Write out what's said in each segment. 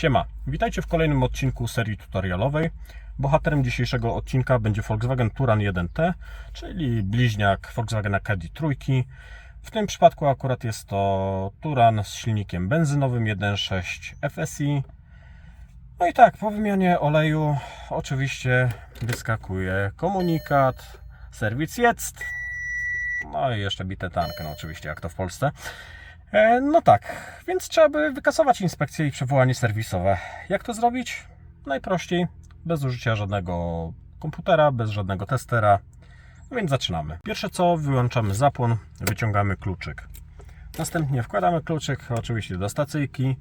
Siema, witajcie w kolejnym odcinku serii tutorialowej. Bohaterem dzisiejszego odcinka będzie Volkswagen Touran 1T, czyli bliźniak Volkswagena Caddy trójki. W tym przypadku akurat jest to Touran z silnikiem benzynowym 1.6 FSI. No i tak, po wymianie oleju oczywiście wyskakuje komunikat, serwis jest. No i jeszcze bite tankę, no oczywiście jak to w Polsce. E, No tak, więc trzeba by wykasować inspekcję i przywołanie serwisowe. Jak to zrobić? Najprościej, bez użycia żadnego komputera, bez żadnego testera. No więc zaczynamy. Pierwsze co, wyłączamy zapłon, wyciągamy kluczyk. Następnie wkładamy kluczyk oczywiście do stacyjki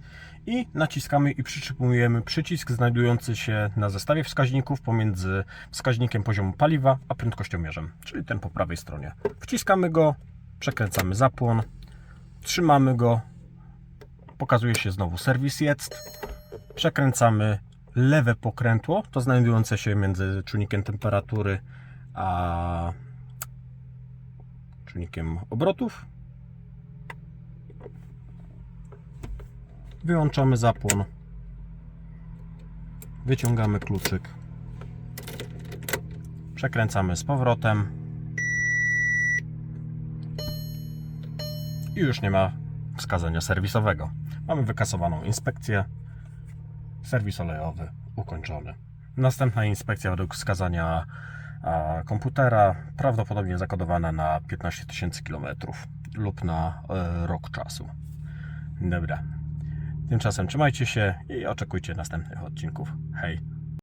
i naciskamy i przytrzymujemy przycisk znajdujący się na zestawie wskaźników pomiędzy wskaźnikiem poziomu paliwa a prędkościomierzem, czyli ten po prawej stronie. Wciskamy go, przekręcamy zapłon, trzymamy go, pokazuje się znowu serwis jest, przekręcamy lewe pokrętło, to znajdujące się między czujnikiem temperatury a czujnikiem obrotów. Wyłączamy zapłon, wyciągamy kluczyk, przekręcamy z powrotem i już nie ma wskazania serwisowego. Mamy wykasowaną inspekcję, serwis olejowy ukończony. Następna inspekcja według wskazania komputera, prawdopodobnie zakodowana na 15 tysięcy kilometrów lub na e, rok czasu. Dobra. Tymczasem trzymajcie się i oczekujcie następnych odcinków. Hej!